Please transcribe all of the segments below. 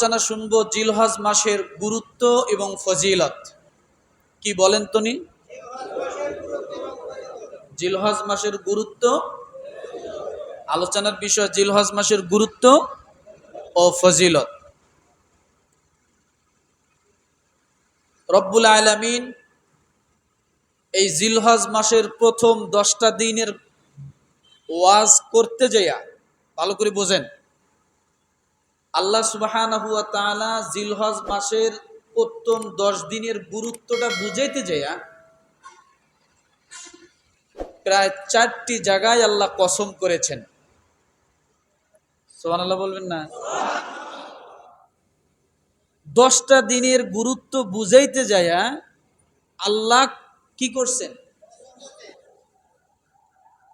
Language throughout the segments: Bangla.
আলোচনা শুনব জিলহজ মাসের গুরুত্ব এবং ফজিলত। কি বলেন তনি? জিলহজ মাসের গুরুত্ব, আলোচনার বিষয় জিলহজ মাসের গুরুত্ব ও ফজিলত। রব্বুল আলামিন এই জিলহজ মাসের প্রথম দশটা দিনের ওয়াজ করতে যাইয়া, ভালো করে বোঝেন। আল্লাহ তাআলা জিলহজ মাসের প্রথম দশ দিনের গুরুত্বটা বুঝাইতে যাইয়া প্রায় চারটি জায়গায় আল্লাহ কসম করেছেন। সোহান আল্লাহ বলবেন না? দশটা দিনের গুরুত্ব বুঝাইতে যাইয়া আল্লাহ কি করছেন?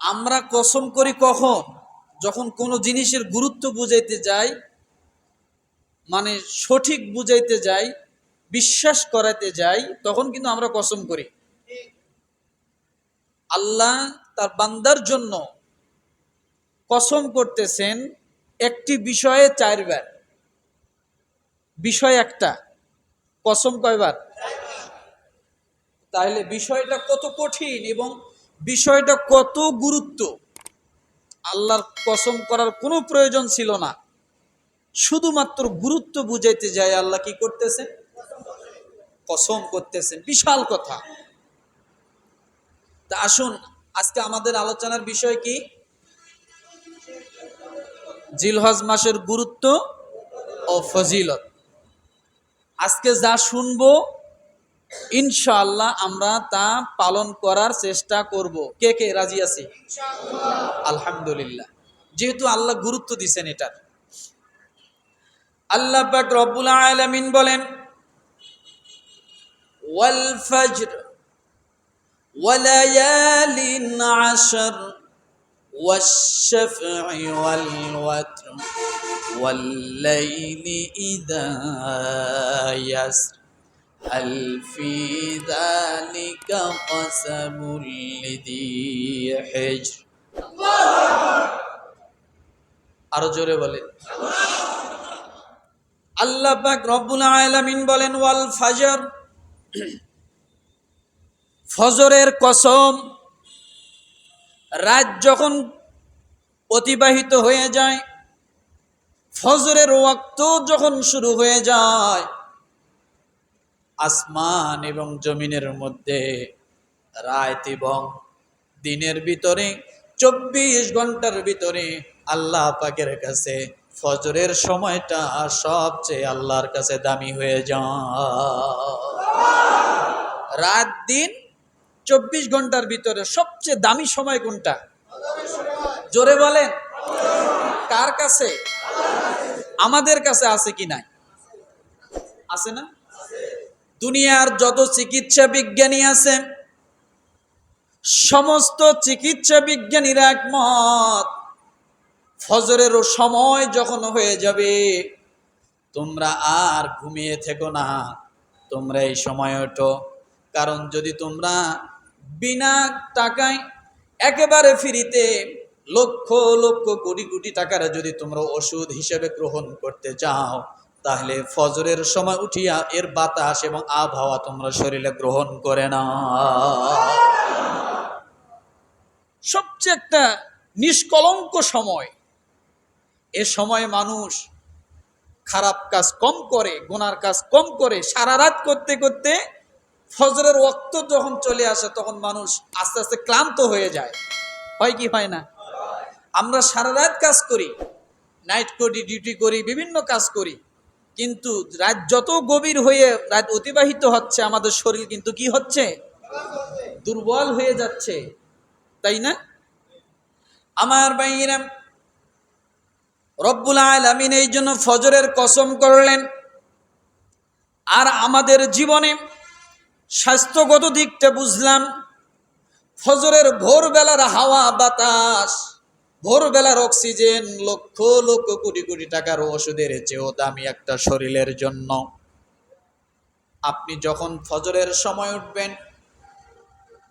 আমরা কসম করি কখন? যখন কোনো জিনিসের গুরুত্ব বুঝাইতে যাই মানে সঠিক বুঝাইতে যাই, বিশ্বাস করাতে যাই, তখন কিন্তু আমরা কসম করি। আল্লাহ তার বান্দার জন্য কসম করতেছেন একটি বিষয়ে চারবার। বিষয় একটা। কসম কয়বার? তাহলে বিষয়টা কত কঠিন এবং বিষয়টা কত গুরুত্ব? আল্লাহর কসম করার কোনো প্রয়োজন ছিল না। শুধুমাত্র গুরুত্ব বুঝাইতে যায় আল্লাহ কি করতেছেন কসম করতেছেন বিশাল কথা। তা আসুন আজকে আমাদের আলোচনার বিষয় কি? জিলহজ মাসের গুরুত্ব ও ফজিলত। আজকে যা শুনব ইনশাআল্লাহ আমরা তা পালন করার চেষ্টা করব। কে কে রাজি আছি? আলহামদুলিল্লাহ। যেহেতু আল্লাহ গুরুত্ব দিছেন এটার। আল্লাহ পাক রব্বুল আলামিন বলেন ওয়াল ফজর وليال عشر والشفع والوتر والليل إذا يسر هل في ذلك قسم لذي حجر আরো জোরে বলেন আল্লাহ পাক রব্বুল আলামিন বলেন, ওয়াল ফাজর, ফজরের কসম রাত যখন অতিবাহিত হয়ে যায়, ফজরের ওয়াক্ত যখন শুরু হয়ে যায়, আসমান এবং জমিনের মধ্যে রাত এবং দিনের ভিতরে, চব্বিশ ঘণ্টার ভিতরে আল্লাহ পাকের কাছে ফজরের সময়টা সবচেয়ে আল্লাহর কাছে দামি হয়ে যায়। রাত দিন চব্বিশ ঘণ্টার ভিতরে সবচেয়ে দামি সময় কোনটা? জোরে বলেন। কার কাছে? আমাদের কাছে আছে কি নাই? আছে না? দুনিয়ার যত চিকিৎসা বিজ্ঞানী আছে, সমস্ত চিকিৎসা বিজ্ঞানীরা একমত। ফজরেরও সময় যখন হয়ে যাবে, তোমরা আর ঘুমিয়ে থেকো না। তোমরা এই সময় ওঠো। কারণ যদি তোমরা বিনা টাকায় একেবারে ফ্রিতে লক্ষ লক্ষ কোটি কোটি টাকার যদি তোমরা ওষুধ হিসেবে গ্রহণ করতে চাও, তাহলে ফজরের সময় উঠিয়া এর বাতাস এবং আবহাওয়া তোমরা শরীরে গ্রহণ করে না সবচেয়ে একটা নিষ্কলঙ্ক সময় এ সময় মানুষ খারাপ কাজ কম করে, গোনার কাজ কম করে, সারা রাত করতে করতে ফজরের রক্ত যখন চলে আসে, তখন মানুষ আস্তে আস্তে ক্লান্ত হয়ে যায়। হয় কি হয় না? আমরা সারা রাত কাজ করি নাইট করি ডিউটি করি, বিভিন্ন কাজ করি, কিন্তু রাত যত গভীর হয়ে রাত অতিবাহিত হচ্ছে, আমাদের শরীর কিন্তু কি হচ্ছে? দুর্বল হয়ে যাচ্ছে, তাই না? আমার বাইরাম রব্বুল আলামিন এই জন্য ফজরের কসম করলেন। আর আমাদের জীবনে স্বাস্থ্যগত দিকটা বুঝলাম। ফজরের ভোরবেলার হাওয়া বাতাস, ভোরবেলার অক্সিজেন, লক্ষ লক্ষ কোটি কোটি টাকার ওষুধের চেয়েও দামি একটা শরীরের জন্য। আপনি যখন ফজরের সময় উঠবেন,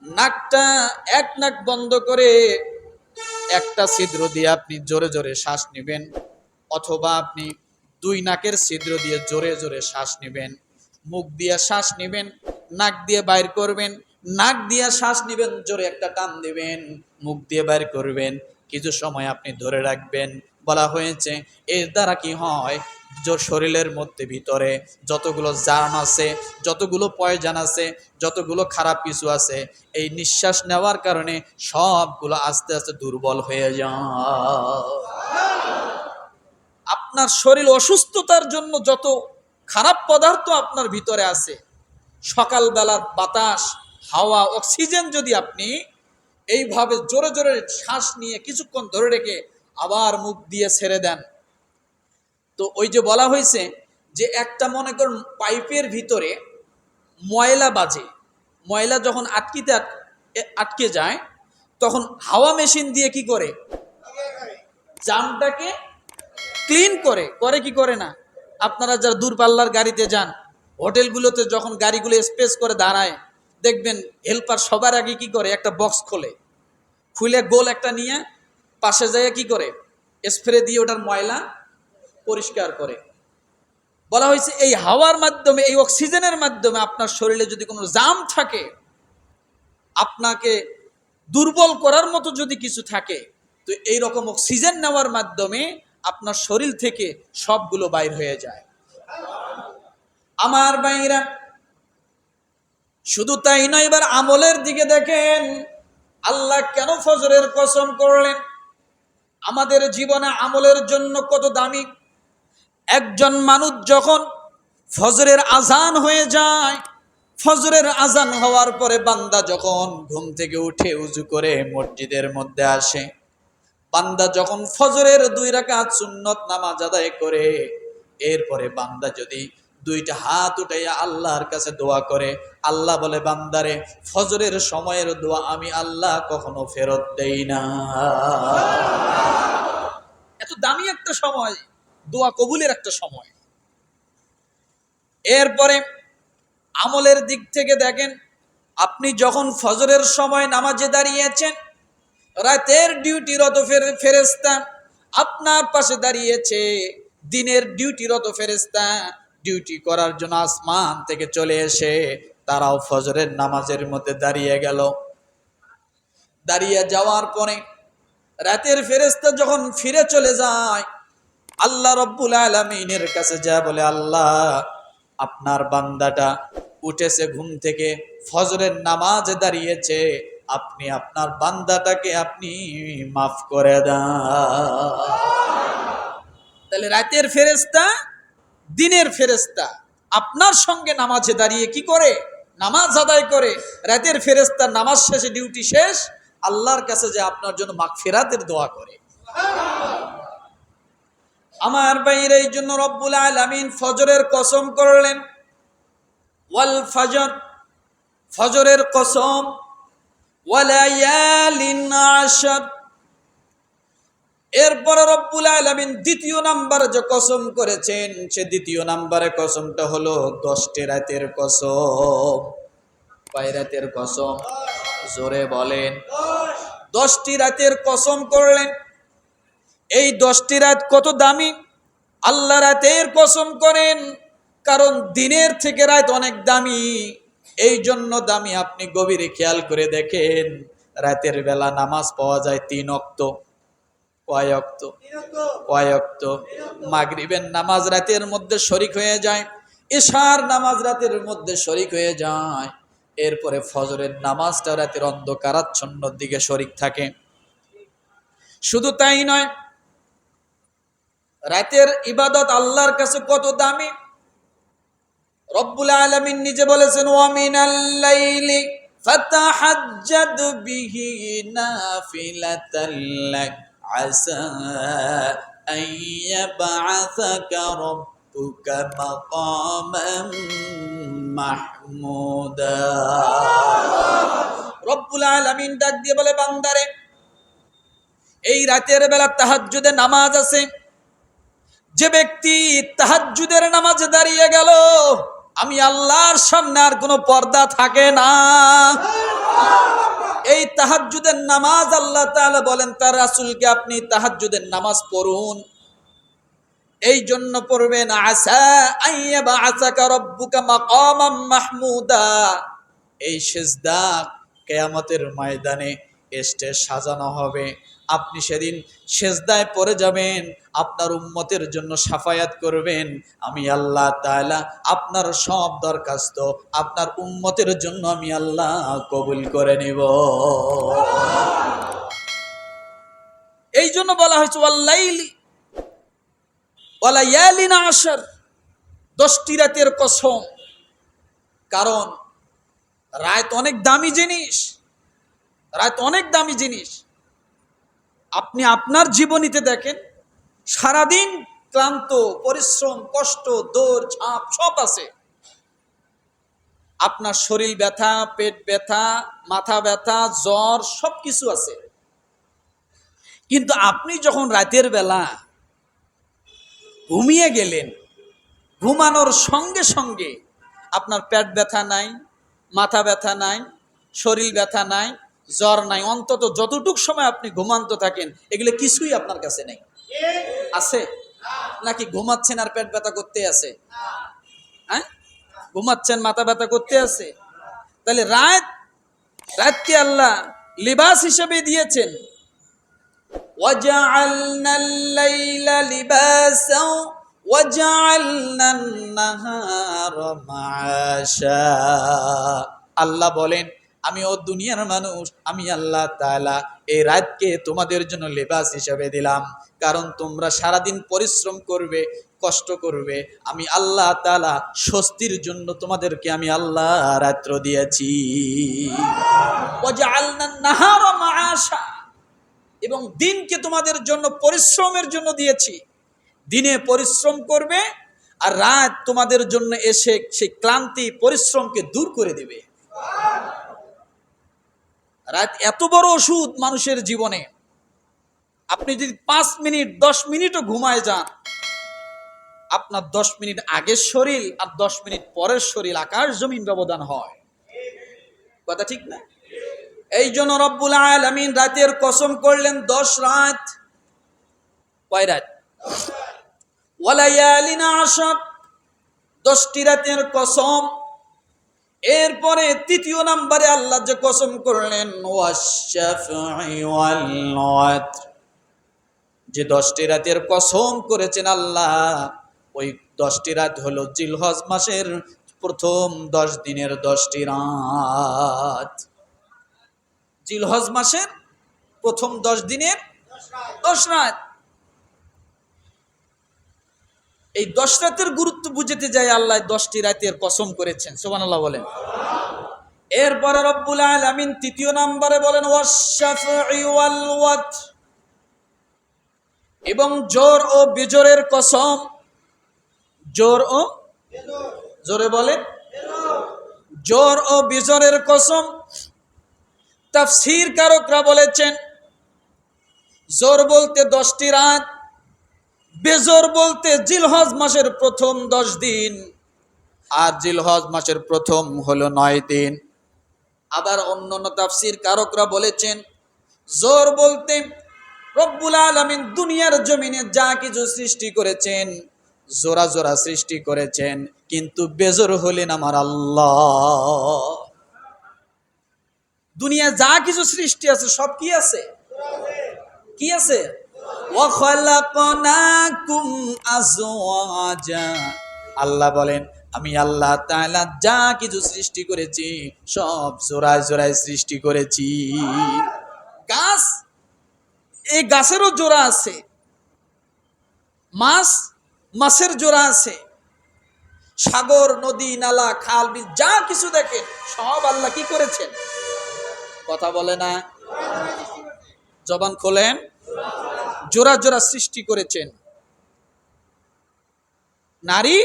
নাকটা এক নাক বন্ধ করে একটা ছিদ্র দিয়ে আপনি জোরে জোরে শ্বাস নেবেন, অথবা আপনি দুই নাকের ছিদ্র দিয়ে জোরে জোরে শ্বাস নেবেন। মুখ দিয়ে শ্বাস নেবেন, নাক দিয়ে বাইর করবেন, নাক দিয়ে শ্বাস নেবেন, জোরে একটা টান দেবেন, মুখ দিয়ে বাইর করবেন। কিছু সময় আপনি ধরে রাখবেন। বলা হয়েছে, এর দ্বারা কি হয়? শরীরের মধ্যে ভিতরে যতগুলো জার্ম আছে, যতগুলো পয়জান আছে, যতগুলো খারাপ কিছু আছে, এই নিঃশ্বাস নেওয়ার কারণে সবগুলো আস্তে আস্তে দুর্বল হয়ে যায়। আপনার শরীর অসুস্থতার জন্য যত খারাপ পদার্থ আপনার ভিতরে আছে সকালবেলার বাতাস, হাওয়া অক্সিজেন যদি আপনি এইভাবে জোরে জোরে শ্বাস নিয়ে কিছুক্ষণ ধরে রেখে আবার মুখ দিয়ে ছেড়ে দেন তো ওই যে বলা হয়েছে যে একটা, মনে করুন পাইপের ভিতরে ময়লা বাজে। ময়লা যখন আটকিতে আটকে যায়, তখন হাওয়া মেশিন দিয়ে কি করে? জামটাকে ক্লিন করে। করে কি করে না? আপনারা যারা দূরপাল্লার গাড়িতে যান, হোটেলগুলোতে যখন গাড়িগুলো স্পেস করে দাঁড়ায়, দেখবেন হেল্পার সবার আগে কি করে? একটা বক্স খোলে। খুলে গোল একটা নিয়ে পাশে যায় কি করে? স্প্রে দিয়ে ওটার ময়লা পরিষ্কার করে। বলা হয়েছে, এই হাওয়ার মাধ্যমে, এই অক্সিজেনের মাধ্যমে আপনার শরীরে যদি কোনো জাম থাকে, আপনাকে দুর্বল করার মতো যদি কিছু থাকে, তো এই রকম অক্সিজেন নেওয়ার মাধ্যমে আপনার শরীর থেকে সবগুলো বাইর হয়ে যায়। আমার বাইরা শুধু তাই নয়, এবার আমলের দিকে দেখেন, আল্লাহ কেন ফজরের কসম করলেন? আমাদের জীবনে আমলের জন্য কত দামি একজন মানুষ যখন ফজরের আজান হয়ে যায়, ফজরের আজান হওয়ার পরে বান্দা যখন ঘুম থেকে উঠে উজু করে মসজিদের মধ্যে আসে, বান্দা যখন ফজরের দুই রাকাত সুন্নত নামাজ আদায় করে, এরপরে বান্দা যদি দুইটা হাত উঠাইয়া আল্লাহর কাছে দোয়া করে, আল্লাহ বলে, বান্দারে, ফজরের সময়ের দোয়া আমি আল্লাহ কখনো ফেরত দেই না। এত দামি একটা সময়। দোয়া কবুলের একটা সময়। এরপরে আমলের দিক থেকে দেখেন, আপনি যখন ফজরের সময় নামাজে দাঁড়িয়েছেন, রাতের ডিউটিরত ফের- ফেরেস্তা আপনার পাশে দাঁড়িয়েছে। দিনের ডিউটিরত ফেরেস্তা ডিউটি করার জন্য আসমান থেকে চলে এসে তারাও ফজরের নামাজের মধ্যে দাঁড়িয়ে গেল। দাঁড়িয়ে যাওয়ার পরে রাতের ফেরেস্তা যখন ফিরে চলে যায় আল্লাহ রব্বুল আলমিনের কাছে যা বলে, আল্লাহ, আপনার বান্দাটা উঠেছে ঘুম থেকে, ফজরের নামাজে দাঁড়িয়েছে, আপনি আপনার বান্দাটাকে আপনি মাফ করে দেন তাহলে রাতের ফেরেস্তা দিনের ফেরেস্তা আপনার সঙ্গে নামাজে দাঁড়িয়ে কি করে? নামাজ আদায় করে। রাতের ফেরেস্তা নামাজ শেষে ডিউটি শেষ, আল্লাহর কাছে যে আপনার জন্য মাগফিরাতের দোয়া করে। আমার বাইরে এই জন্য রব্বুল আলামিন ফজরের কসম করলেন। ওয়াল ফজর, ফজরের কসম। এরপরে রব্বুল আলামিন দ্বিতীয় নাম্বার যে কসম করেছেন, সে দ্বিতীয় নাম্বারে কসমটা হলো দশটি রাতের কসম। কয় রাতের কসম? জোরে বলেন। দশটি রাতের কসম করলেন। এই দশটি রাত কত দামি? আল্লাহ রাতের কসম করেন, কারণ দিনের থেকে রাত অনেক দামি। এই জন্য দামি আপনি গভীরে খেয়াল করে দেখেন, রাতের বেলা নামাজ পাওয়া যায় তিন অক্ত। কয় অক্ত? কয় অক্ত? মাগরিবের নামাজ রাতের মধ্যে শরিক হয়ে যায় এশার নামাজ রাতের মধ্যে শরিক হয়ে যায়। এরপরে ফজরের নামাজটা রাতের অন্ধকারাচ্ছন্নর দিকে শরিক থাকে। শুধু তাই নয় রাতের ইবাদত আল্লাহর কাছে কত দামি। রব্বুল আলামিন নিজে বলেছেন ওয়ামিনাল লাইলি ফাতাহাজ্জাদ বিহি নাফিলাতাল লাক, আসা আন ইয়াবআসাকা রাব্বুকা মাকামান মাহমুদা। রব্বুল আলামিন ডাক দিয়ে বলে, বান্দারে, এই রাতের বেলা তাহাজ্জুদে নামাজ আছে যে ব্যক্তি তাহাজ্জুদের নামাজে দাঁড়িয়ে গেল, আমি আল্লাহর সামনে আর কোনো পর্দা থাকে না। এই তাহাজ্জুদের নামাজ আল্লাহ তাআলা বলেন, তার রাসূলকে আপনি তাহাজ্জুদের নামাজ পড়ুন। এই জন্য পড়বেন আসা মাকামাম মাহমুদা। এই সেজদা কেয়ামতের ময়দানে স্টেজ সাজানো হবে। আপনি সেদিন সেজদায় পরে যাবেন, আপনার উম্মতের জন্য সাফায়াত করবেন। আমি আল্লাহ তাআলা আপনার সব দরখাস্ত, আপনার উম্মতের জন্য আমি আল্লাহ কবুল করে নিব। এই জন্য বলা হয়েছে ওয়াল্লাইলি ওয়ালা ইয়ালিনা আশার, দশটি রাতের কসম। কারণ রাত অনেক দামি জিনিস, রাত অনেক দামি জিনিস। আপনি আপনার জীবনীতে দেখেন, সারাদিন ক্লান্ত, পরিশ্রম, কষ্ট, দৌড়, ঝাঁপ, সব আছে। আপনার শরীর ব্যথা, পেট ব্যথা, মাথা ব্যথা, জ্বর সব কিছু আছে। কিন্তু আপনি যখন রাতের বেলা ঘুমিয়ে গেলেন, ঘুমানোর সঙ্গে সঙ্গে আপনার পেট ব্যথা নাই, মাথা ব্যথা নাই, শরীর ব্যথা নাই জ্বর নাই অন্তত যতটুক সময় আপনি ঘুমান্ত থাকেন এগুলো কিছুই আপনার কাছে নেই আছে নাকি ঘুমাচ্ছেন আর পেট ব্যথা করতে আছে হ্যাঁ ঘুমাচ্ছেন মাথা ব্যথা করতে আছে তাহলে রাত রাতকে আল্লাহ লিবাস হিসেবে দিয়েছেন وجعلنا الليل لباسا وجعلنا النهار معاشا আল্লাহ বলেন আমি ও দুনিয়ার মানুষ, আমি আল্লাহ তালা এই রাতকে তোমাদের জন্য লেবাস হিসাবে দিলাম। কারণ তোমরা সারাদিন পরিশ্রম করবে, কষ্ট করবে। আমি আল্লাহ তাআলা স্বস্তির জন্য তোমাদেরকে আমি আল্লাহ রাত্র দিয়েছি। এবং দিনকে তোমাদের জন্য, পরিশ্রমের জন্য দিয়েছি। দিনে পরিশ্রম করবে আর রাত তোমাদের জন্য এসে সেই ক্লান্তি, পরিশ্রমকে দূর করে দেবে। রাত এত বড় ওষুধ মানুষের জীবনে। আপনি যদি পাঁচ মিনিট, দশ মিনিটও ঘুমায় যান, আপনার দশ মিনিট আগের শরীর আর দশ মিনিট পরের শরীর আকাশ জমিন ব্যবধান হয়। কথা ঠিক না? এই জন্য রব্বুল আলমিন রাতের কসম করলেন দশ রাত। কয় রাত? ওয়ালাইয়ালিনা আশার। দশটি রাতের কসম এরপরে তৃতীয় নাম্বারে আল্লাহ যে কসম করলেন। যে দশটি রাতের কসম করেছেন আল্লাহ, ওই দশটি রাত হলো জিলহজ মাসের প্রথম দশ দিনের দশটি রাত জিলহজ মাসের প্রথম দশ দিনের দশ রাত এই দশ রাতের গুরুত্ব বুঝতে যায় আল্লাহ দশটি রাতের কসম করেছেন সোমান আল্লাহ বলেন। এরপরে রব্বুল আলামিন তৃতীয় নম্বরে বলেন। এবং জোর ও বিজোরের কসম। জোর ও জোরে বলেন। জোর ও বিজোরের কসম। তাফসীর কারকরা বলেছেন, জোর বলতে দশটি রাত বেজোর বলতে জিলহজ মাসের প্রথম দশ দিন। আর জিলহজ মাসের প্রথম হলো নয় দিন। আবার অন্য অন্য তাফসীর কারকরা বলেছেন, জোর বলতে রব্বুল আলমিন দুনিয়ার জমিনে যা কিছু সৃষ্টি করেছেন জোরা জোরা সৃষ্টি করেছেন, কিন্তু বেজোর হলেন আমার আল্লাহ। দুনিয়া যা কিছু সৃষ্টি আছে, সব কি আছে? কি আছে? আল্লাহ বলেন, আমি আল্লাহ তাআলা যা কিছু সৃষ্টি করেছি, সব জোড়ায় জোড়ায় সৃষ্টি করেছি। গাছ, এই গাছেরও জোড়া আছে। মাছ, মাছের জোড়া আছে। সাগর, নদী, নালা, খাল, বিল, যা কিছু দেখেন, সব আল্লাহ কি করেছেন? কথা বলে না? জবান খোলেন? জোড়া জোড়া সৃষ্টি করেছেন। নারী,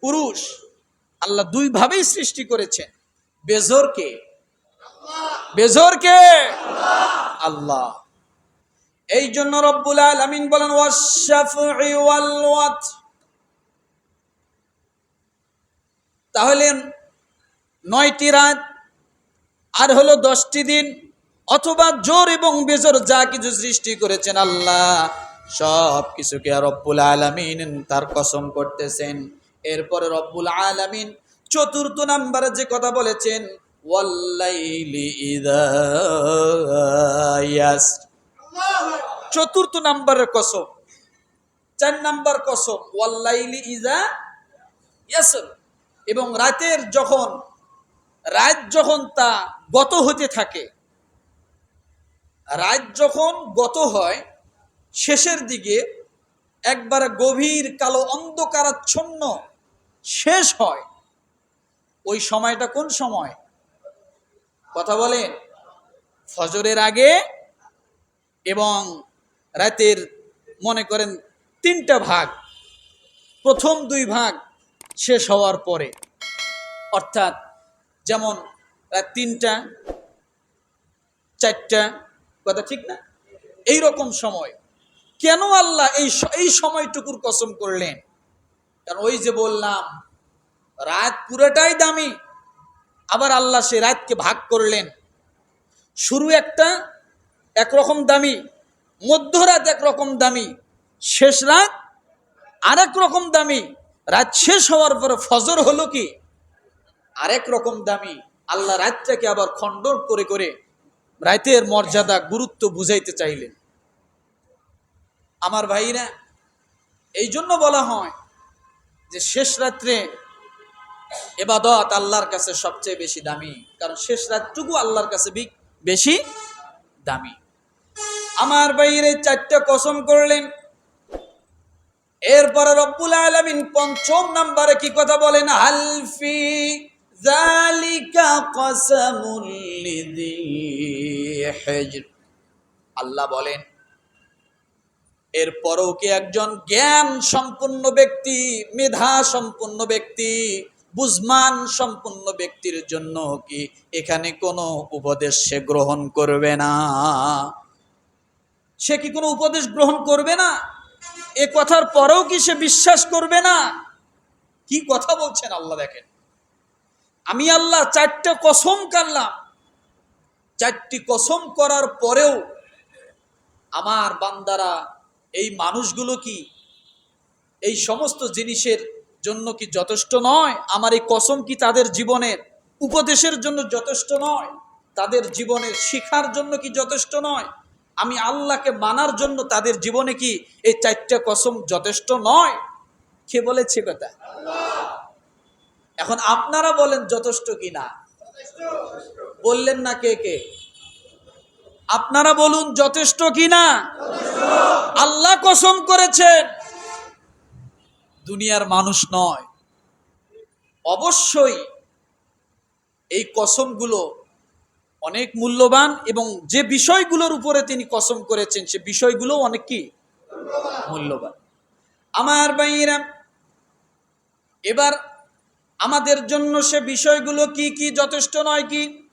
পুরুষ, আল্লাহ দুই ভাবেই সৃষ্টি করেছেন। বেজোরকে বেজোরকে, আল্লাহ। এই জন্য রব্বুল আলামিন বলেন। তাহলে নয়টি রাত, আর হলো দশটি দিন। অথবা জোর এবং বেজোর যা কিছু সৃষ্টি করেছেন আল্লাহ, সব কিছুকে রব্বুল আলামিন তার কসম করতেছেন। এরপরে রব্বুল আলামিন চতুর্থ নাম্বারে যে কথা বলেছেন ইয়াস। চতুর্থ নাম্বারের কসম, চার নাম্বার কসম, ওয়াল্লাইলি ইজা ইয়াসর এবং রাতের যখন, রাত যখন তা গত হতে থাকে রাত যখন গত হয়, শেষের দিকে একবার গভীর কালো অন্ধকারাচ্ছন্ন শেষ হয়। ওই সময়টা কোন সময়? কথা বলেন ফজরের আগে এবং রাতের মনে করেন তিনটা ভাগ, প্রথম দুই ভাগ শেষ হওয়ার পরে। অর্থাৎ যেমন রাত তিনটা, চারটা কথা ঠিক না? এই রকম সময়। কেন আল্লাহ এই এই সময়টুকুর কসম করলেন? কারণ ওই যে বললাম, রাত পুরোটাই দামি, আবার আল্লাহ সে রাতকে ভাগ করলেন। শুরু একটা একরকম দামি, মধ্যরাত একরকম দামি, শেষ রাত আরেক রকম দামি, রাত শেষ হওয়ার পরে ফজর হলো কি? আরেক রকম দামি, আল্লাহ রাতটাকে আবার খণ্ডন করে করে রাতের মর্যাদা, গুরুত্ব বুঝাইতে চাইলেন। আমার ভাইরা এই জন্য বলা হয় যে শেষ রাত্রে এবাদত আল্লাহর কাছে সবচেয়ে বেশি দামি। কারণ শেষ রাতটুকু আল্লাহর কাছে বেশি দামি। আমার বাইরে চারটা কসম করলেন। এরপরে রব্বুল আলামিন পঞ্চম নাম্বারে কি কথা বলেন? হালফি জালিকা আল্লাহ বলেন, এরপরও কি একজন জ্ঞান সম্পন্ন ব্যক্তি মেধা সম্পন্ন ব্যক্তি বুঝমান সম্পন্ন ব্যক্তির জন্য কি এখানে কোনো উপদেশ সে গ্রহণ করবে না? সে কি কোনো উপদেশ গ্রহণ করবে না? এ কথার পরেও কি সে বিশ্বাস করবে না? কি কথা বলছেন আল্লাহ দেখেন। আমি আল্লাহ চারটে কসম কারলাম চারটি কসম করার পরেও আমার বান্দারা, এই মানুষগুলো কি এই সমস্ত জিনিসের জন্য কি যথেষ্ট নয়? আমার এই কসম কি তাদের জীবনের উপদেশের জন্য যথেষ্ট নয়? তাদের জীবনের শিখার জন্য কি যথেষ্ট নয়? আমি আল্লাহকে মানার জন্য তাদের জীবনে কি এই চারটা কসম যথেষ্ট নয়? কে বলেছে কথা? এখন আপনারা বলেন যথেষ্ট কি না বললেন না কে কে? আপনারা বলুন যথেষ্ট কি না আল্লাহ কসম করেছেন। দুনিয়ার মানুষ নয়। অবশ্যই এই কসমগুলো অনেক মূল্যবান এবং যে বিষয়গুলোর উপরে তিনি কসম করেছেন, সে বিষয়গুলো অনেক কি? মূল্যবান। আমার ভাইয়েরা, এবার আমাদের জন্য সে বিষয়গুলো কি কি যথেষ্ট নয় কি?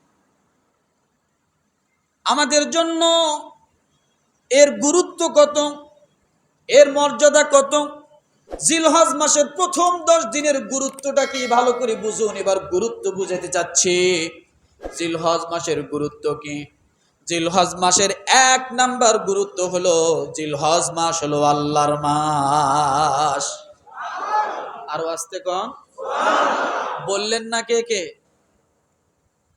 আমাদের জন্য এর গুরুত্ব কত? এর মর্যাদা কত? জিলহজ মাসের প্রথম দশ দিনের গুরুত্বটা কি? ভালো করে বুঝুন, এবার গুরুত্ব বুঝাতে চাচ্ছি। জিলহজ মাসের গুরুত্ব কি? জিলহজ মাসের এক নাম্বার গুরুত্ব হলো, জিলহজ মাস হলো আল্লাহর মাস। আরও আসতে কম? বললেন না কে কে?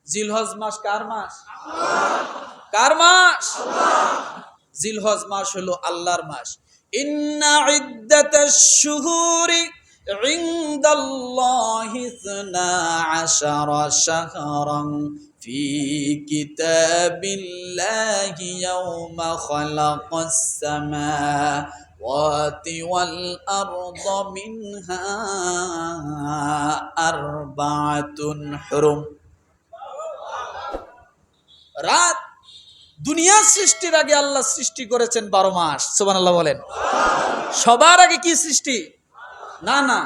জিলহজ মাস কার মাস? কার মাস? জিলহজ মাস হলো আল্লাহর মাস। ইন্না ইদ্দাতাশ শুহুরি ইনদাল্লাহি 12 শাহরান। في كتاب الله يوم خلق السماوات والأرض منها أربعة حرم রাত দুনিয়া সৃষ্টির আগে আল্লাহ সৃষ্টি করেছেন বারো মাস সোমান আল্লাহ বলেন সবার আগে কি সৃষ্টি না না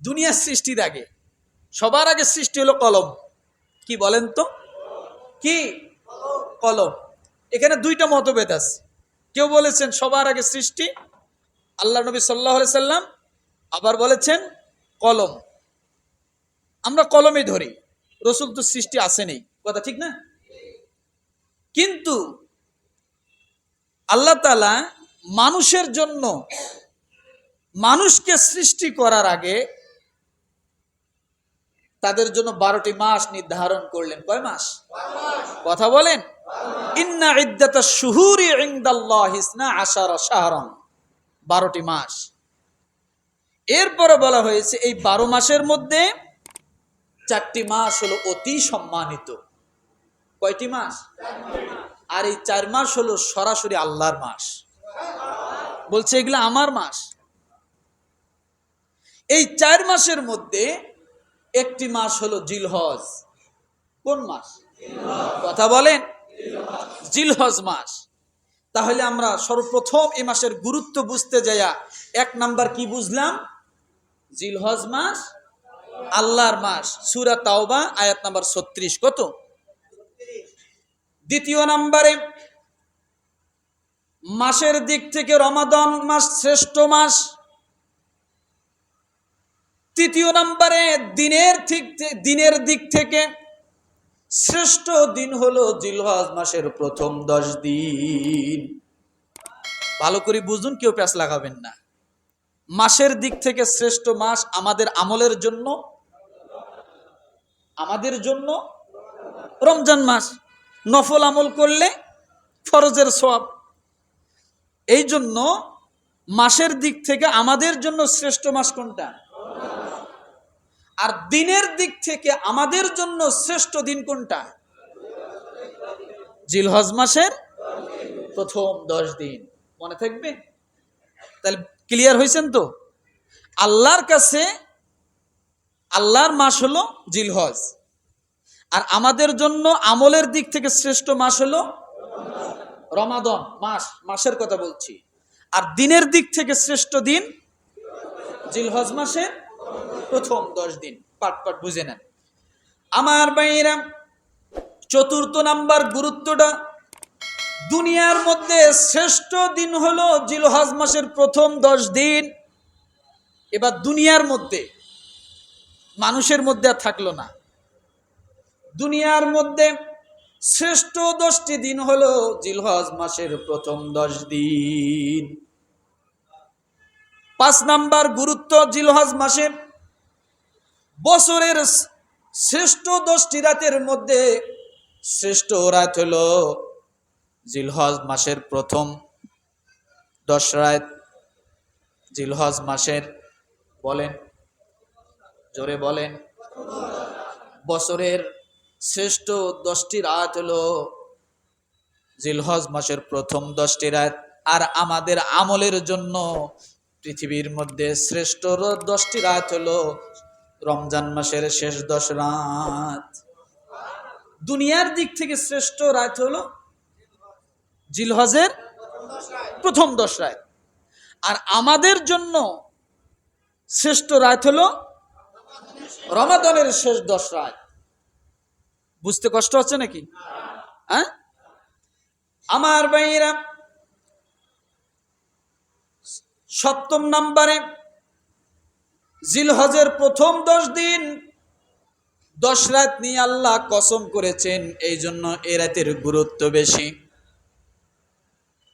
দুনিয়ার সৃষ্টির আগে সবার আগে সৃষ্টি হলো কলম কি বলেন তো? কি? কলম। এখানে দুইটা মতভেদ আছে। কেউ বলেছেন সবার আগে সৃষ্টি, আল্লাহ নবী সাল্লাহ সাল্লাম আবার বলেছেন কলম। আমরা কলমে ধরি। রসুল তো সৃষ্টি আসেনি। কথা ঠিক না? কিন্তু আল্লাহ তালা মানুষের জন্য মানুষকে সৃষ্টি করার আগে তাদের জন্য বারোটি মাস নির্ধারণ করলেন। কয় মাস? কথা বলেন। ইন্না বারোটি মাস। এরপরে বলা হয়েছে, এই বারো মাসের মধ্যে চারটি মাস হলো অতি সম্মানিত। কয়টি মাস? আর এই চার মাস হলো সরাসরি আল্লাহর মাস। বলছে, এগুলো আমার মাস। এই চার মাসের মধ্যে একটি মাস হলো জিলহজ। কোন মাস? কথা বলেন? জিলহজ মাস। তাহলে আমরা সর্বপ্রথম এই মাসের গুরুত্ব বুঝতে যাইয়া এক নাম্বার কি বুঝলাম? জিলহজ মাস, আল্লাহর মাস, সুরা তাওবা, আয়াত নাম্বার ছত্রিশ। কত? দ্বিতীয় নাম্বারে, মাসের দিক থেকে রমাদন মাস শ্রেষ্ঠ মাস। তৃতীয় নম্বরে দিনের ঠিক দিনের দিক থেকে শ্রেষ্ঠ দিন হলো জিলহজ মাসের প্রথম দশ দিন। ভালো করে বুঝুন, কেউ প্যাস লাগাবেন না। মাসের দিক থেকে শ্রেষ্ঠ মাস আমাদের আমলের জন্য, আমাদের জন্য রমজান মাস। নফল আমল করলে ফরজের সব এই জন্য মাসের দিক থেকে আমাদের জন্য শ্রেষ্ঠ মাস কোনটা? আর দিনের দিক থেকে আমাদের জন্য শ্রেষ্ঠ দিন কোনটা? জিলহজ মাসের প্রথম দশ দিন। মনে থাকবে? তাহলে ক্লিয়ার হয়েছেন তো? আল্লাহর কাছে আল্লাহর মাস হলো জিলহজ। আর আমাদের জন্য আমলের দিক থেকে শ্রেষ্ঠ মাস হলো রমাদন, মাস, মাসের কথা বলছি। আর দিনের দিক থেকে শ্রেষ্ঠ দিন জিলহজ মাসের প্রথম দশ দিন। পাট পাট বুঝে নেন। আমার বাইরা চতুর্থ নাম্বার গুরুত্বটা, দুনিয়ার মধ্যে শ্রেষ্ঠ দিন হলো জিলহজ মাসের প্রথম দশ দিন। এবার দুনিয়ার মধ্যে, মানুষের মধ্যে আর থাকল না। দুনিয়ার মধ্যে শ্রেষ্ঠ দশটি দিন হলো জিলহজ মাসের প্রথম দশ দিন। পাঁচ নাম্বার গুরুত্ব জিলহজ মাসের বছরের শ্রেষ্ঠ দশটি রাতের মধ্যে শ্রেষ্ঠ রাত হল জিলহজ মাসের প্রথম দশ রাত। জিলহজ মাসের বলেন, জোরে বলেন। বছরের শ্রেষ্ঠ দশটি রাত হলো জিলহজ মাসের প্রথম দশটি রাত। আর আমাদের আমলের জন্য পৃথিবীর মধ্যে শ্রেষ্ঠ দশটি রাত হলো রমজান মাসের শেষ দশ রাত। দুনিয়ার দিক থেকে শ্রেষ্ঠ রাত হলো জিলহজের প্রথম দশ রাত। আর আমাদের জন্য শ্রেষ্ঠ রাত হলো রমাদানের শেষ দশ রাত। বুঝতে কষ্ট হচ্ছে নাকি? হ্যাঁ? আমার ভাইরা সপ্তম নাম্বারে জিলহজের প্রথম দশ দিন দশ রাত নিয়ে আল্লাহ কসম করেছেন, এই জন্য এ রাতের গুরুত্ব বেশি।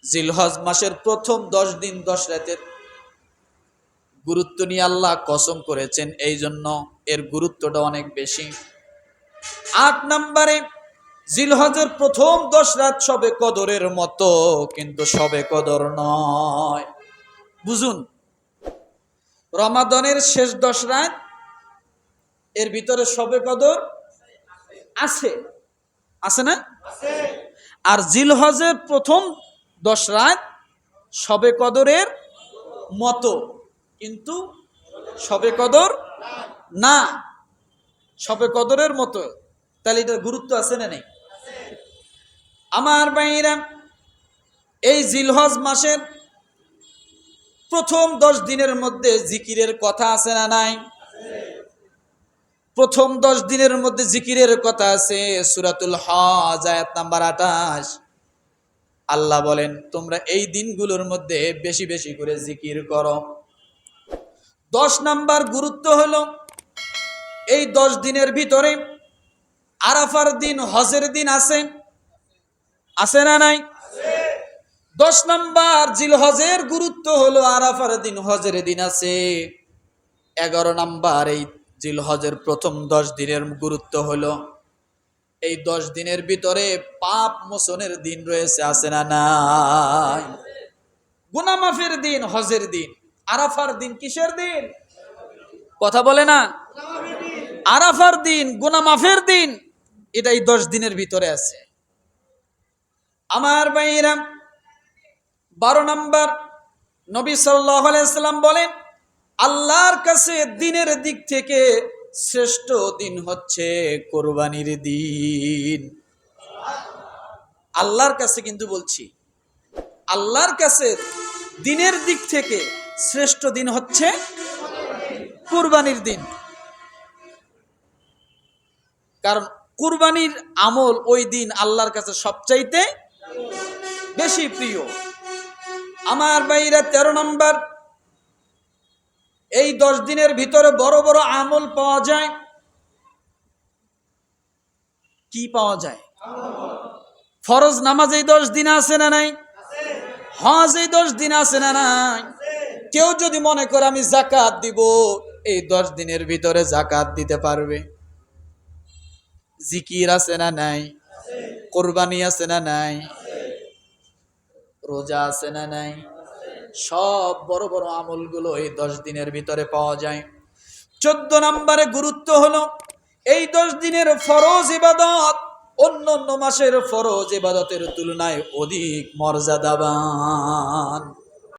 জিলহজ মাসের প্রথম দশ দিন দশ রাতের গুরুত্ব নিয়ে আল্লাহ কসম করেছেন, এই জন্য এর গুরুত্বটা অনেক বেশি। আট নম্বরে জিলহজের প্রথম দশ রাত সবে কদরের মতো, কিন্তু সবে কদর নয়। বুঝুন রমাদনের শেষ দশ রাত এর ভিতরে সবে কদর আছে আছে না? আর জিলহজের প্রথম দশ রাত সবে কদরের মতো কিন্তু সবে কদর না সবে কদরের মতো। তাহলে এটার গুরুত্ব আছে না নেই? আমার বাইরা এই জিলহজ মাসের প্রথম দশ দিনের মধ্যে জিকিরের কথা আছে না নাই? প্রথম দশ দিনের মধ্যে জিকিরের কথা আছে, সুরাতুল হজ, আয়াত নাম্বার আঠাশ। আল্লাহ বলেন, তোমরা এই দিনগুলোর মধ্যে বেশি বেশি করে জিকির করো। দশ নাম্বার গুরুত্ব হলো, এই দশ দিনের ভিতরে আরাফার দিন, হজের দিন আছে আছে না নাই? দশ নাম্বার জিল হজের গুরুত্ব হলো আরাফার দিন, হজের দিন আছে। এগারো নাম্বার, এই জিল হজের প্রথম দশ দিনের গুরুত্ব হলো। এই দশ দিনের ভিতরে পাপ মোচনের দিন রয়েছে, আছে না নাই? গুনামাফের দিন, হজের দিন। আরাফার দিন কিসের দিন? কথা বলে না? আরাফার দিন, গুনামাফের দিন, এটাই দশ দিনের ভিতরে আছে। আমার বাইরাম বারো নম্বর নবী সাল্লাম বলেন, আল্লাহর কাছে দিনের দিক থেকে শ্রেষ্ঠ দিন হচ্ছে কোরবানির দিন। আল্লাহর কাছে কিন্তু বলছি, আল্লাহর কাছে দিনের দিক থেকে শ্রেষ্ঠ দিন হচ্ছে কুরবানির দিন। কারণ কুরবানির আমল ওই দিন আল্লাহর কাছে সবচাইতে বেশি প্রিয়। আমার বাইরা তেরো নম্বর, এই দশ দিনের ভিতরে বড় বড় আমল পাওয়া যায়? কি পাওয়া যায়? ফরজ নামাজ এই দশ দিন আছে না নাই? হজ এই দশ দিন আছে না নাই? কেউ যদি মনে করে আমি জাকাত দিব, এই দশ দিনের ভিতরে জাকাত দিতে পারবে। জিকির আছে না নাই? কোরবানি আছে না নাই? রোজা আছে না নাই? সব বড় বড় আমলগুলো এই দশ দিনের ভিতরে পাওয়া যায়। চোদ্দ নম্বরে গুরুত্ব হলো, এই দশ দিনের ফরজ ইবাদত অন্য অন্য মাসের ফরজ ইবাদতের তুলনায় অধিক মর্যাদাবান।